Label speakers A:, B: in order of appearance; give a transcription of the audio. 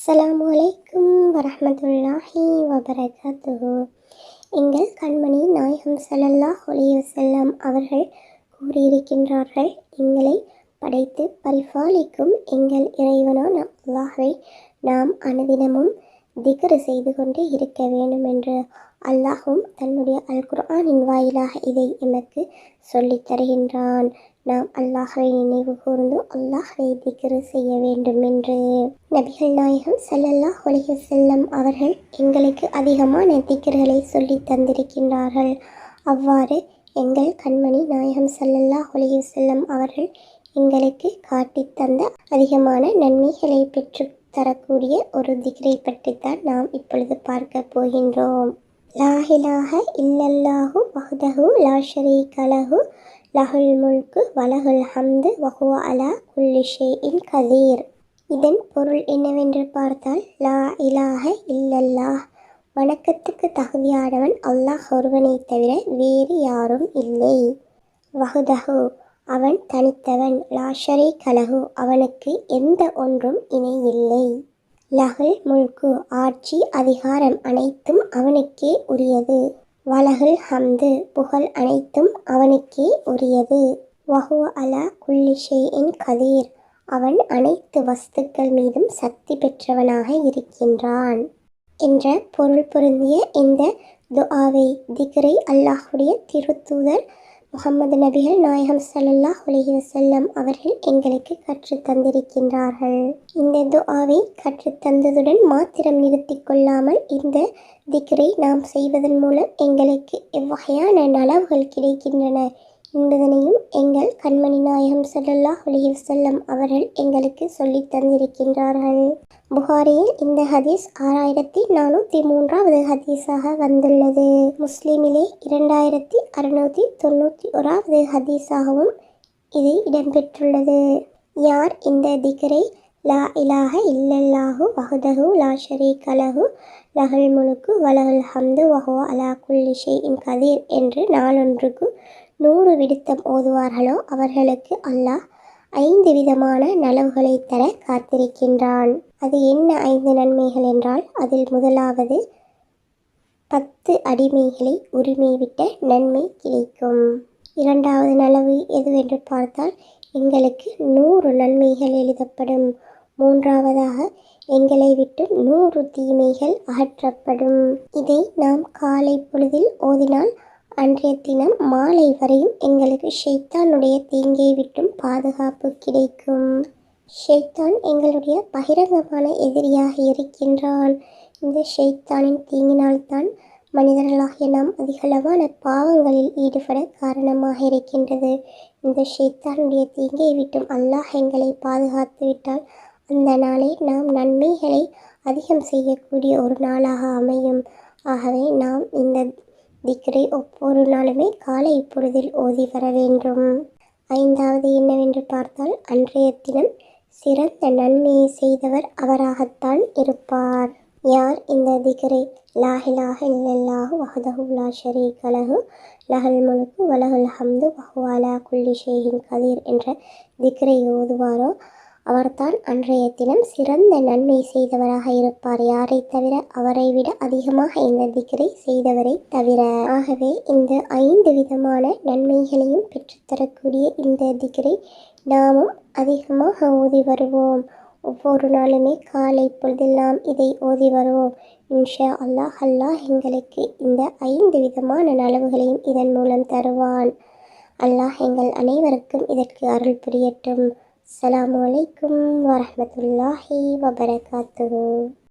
A: அஸ்லாம் அலைக்கும் வரமத்துல்லாஹி வபரகாத்துஹு. எங்கள் கண்மணி நாயகம் சலல்லா அலைஹி அவர்கள் கூறியிருக்கின்றார்கள் எங்களை படைத்து பரிபாலிக்கும் எங்கள் இறைவனான அல்லாஹை நாம் அனுதினமும் திக்ரு செய்து கொண்டே இருக்க வேண்டும் என்று அல்லாஹும் தன்னுடைய அல் குர்ஆனின் வாயிலாக இதை எமக்கு சொல்லித் தருகின்றான். நாம் அல்லாஹை நினைவு கூர்ந்து அல்லாஹ்வை திக்ரு செய்ய வேண்டும் என்று. நபிகள் நாயகம் சல்லல்லா அலைஹி செல்லம் அவர்கள் எங்களுக்கு அதிகமான திக்கர்களை சொல்லி தந்திருக்கின்றார்கள். அவ்வாறு எங்கள் கண்மணி நாயகம் சல்லல்லா அலைஹி செல்லம் அவர்கள் எங்களுக்கு காட்டித் தந்த அதிகமான நன்மைகளை பெற்று தரக்கூடிய ஒரு திக்ரை பற்றித்தான் நாம் இப்பொழுது பார்க்க போகின்றோம். லா இல்லல்லாஹு வஹதஹு லா கலஹு லஹுல் முல்கு வலஹுல் ஹம்து வஹுவ அலா குல்லிஷே இன் கதீர். இதன் பொருள் என்னவென்று பார்த்தால் லா இலாக இல்லல்லாஹ். வணக்கத்துக்கு தகுதியானவன் அல்லாஹ் ஒருவனை தவிர வேறு யாரும் இல்லை. வஹுதஹு அவன் தனித்தவன் லாஷரே கலகு அவனுக்கு எந்த ஒன்றும் இணை இல்லை லகுல் முல்கு ஆட்சி அதிகாரம் அனைத்தும் அவனுக்கே உரியது. வலகுல் ஹம்து புகழ் அனைத்தும் அவனுக்கே உரியது. வஹுவ அலா குல்லிஷேயின் கதீர் அவன் அனைத்து வஸ்துக்கள் மீதும் சக்தி பெற்றவனாக இருக்கின்றான். என்ற பொருள் பொருந்திய இந்த துஆவை திகரை அல்லாஹுடைய திருத்தூதர் முகமது நபிகள் நாயகம் ஸல்லல்லாஹு உலகி வசல்லம் அவர்கள் எங்களுக்கு கற்றுத் தந்திருக்கின்றார்கள். இந்த துஆவை கற்றுத் தந்ததுடன் மாத்திரம் நிறுத்தி கொள்ளாமல் இந்த திக்ரை நாம் செய்வதன் மூலம் எங்களுக்கு எவ்வகையான நலவுகள் கிடைக்கின்றன. என்பதனையும் எங்கள் கண்மணி நாயகம் சல்லல்லாஹ் அலைஹி வசல்லம் அவர்கள் எங்களுக்கு சொல்லித் தந்திருக்கின்றார்கள். புகாரியில் இந்த ஹதீஸ் ஆறாயிரத்தி நானூற்றி மூன்றாவது ஹதீஸாக வந்துள்ளது. முஸ்லீமிலே இரண்டாயிரத்தி அறுநூற்றி தொண்ணூற்றி ஓராவது ஹதீஸாகவும் இது இடம்பெற்றுள்ளது. யார் இந்த திகரை? லா இலாஹ இல்லல்லாஹு வஹ்தஹு லா ஷரீக லஹு. லஹுல் முழுக்கு வலஹுல் ஹம்து வஹோ அலா குல்லி இன் கதீர் என்று நாளொன்றுக்கு நூறு விடுத்தம் ஓதுவார்களோ அவர்களுக்கு அல்லாஹ் ஐந்து விதமான நலவுகளை தர காத்திருக்கின்றான். அது என்ன ஐந்து நன்மைகள் என்றால் அதில் முதலாவது பத்து அடிமைகளை உரிமை விட்ட நன்மை கிடைக்கும். இரண்டாவது நலவு எதுவென்று பார்த்தால் எங்களுக்கு நூறு நன்மைகள் எழுதப்படும். மூன்றாவதாக எங்களை விட்டு நூறு தீமைகள் அகற்றப்படும். இதை நாம் காலை பொழுதில் ஓதினால் அன்றைய தினம் மாலை வரையும் எங்களுக்கு ஷைத்தானுடைய தீங்கை விட்டும் பாதுகாப்பு கிடைக்கும். ஷெய்தான் எங்களுடைய பகிரங்கமான எதிரியாக இருக்கின்றான். இந்த ஷெய்தானின் தீங்கினால்தான் மனிதர்களாகிய நாம் அதிகளவான பாவங்களில் ஈடுபட காரணமாக இருக்கின்றது. இந்த ஷெய்தானுடைய தீங்கை விட்டும் அல்லாஹ் எங்களை பாதுகாத்து விட்டால் அந்த நாளை நாம் நன்மைகளை அதிகம் செய்யக்கூடிய ஒரு நாளாக அமையும். ஆகவே நாம் இந்த திக்ரை ஒவ்வொரு நாளுமே காலை பொழுதில் ஓதி வர வேண்டும். ஐந்தாவது என்னவென்று பார்த்தால் அன்றைய தினம் சிறந்த நன்மையை செய்தவர் அவராகத்தான் இருப்பார். யார் இந்த திகரை? லாஹிலாக இல்லல்லாஹு வஹதஹுல்லா ஷரீ ஷரீக லஹல் முழுக்கு வலகுல் ஹம்து வஹுவாலா குல்லி ஷேஹின் கதீர் என்ற திகரை ஓதுவாரோ? அவர்தான் அன்றைய தினம் சிறந்த நன்மை செய்தவராக இருப்பார். யாரை தவிர அவரை விட அதிகமாக இந்த திகரை செய்தவரை தவிர? ஆகவே இந்த ஐந்து விதமான நன்மைகளையும் பெற்றுத்தரக்கூடிய இந்த திகரை நாமும் அதிகமாக ஓதி வருவோம். ஒவ்வொரு நாளுமே காலை பொழுதெல்லாம் இதை ஓதி வருவோம். இன்ஷா அல்லாஹ் அல்லாஹ் எங்களுக்கு இந்த ஐந்து விதமான நலவுகளையும் இதன் மூலம் தருவான். அல்லாஹ் எங்கள் அனைவருக்கும் இதற்கு அருள் புரியட்டும். அஸ்ஸலாமு அலைக்கும் வரமத்துல்லாஹி வபரகாத்து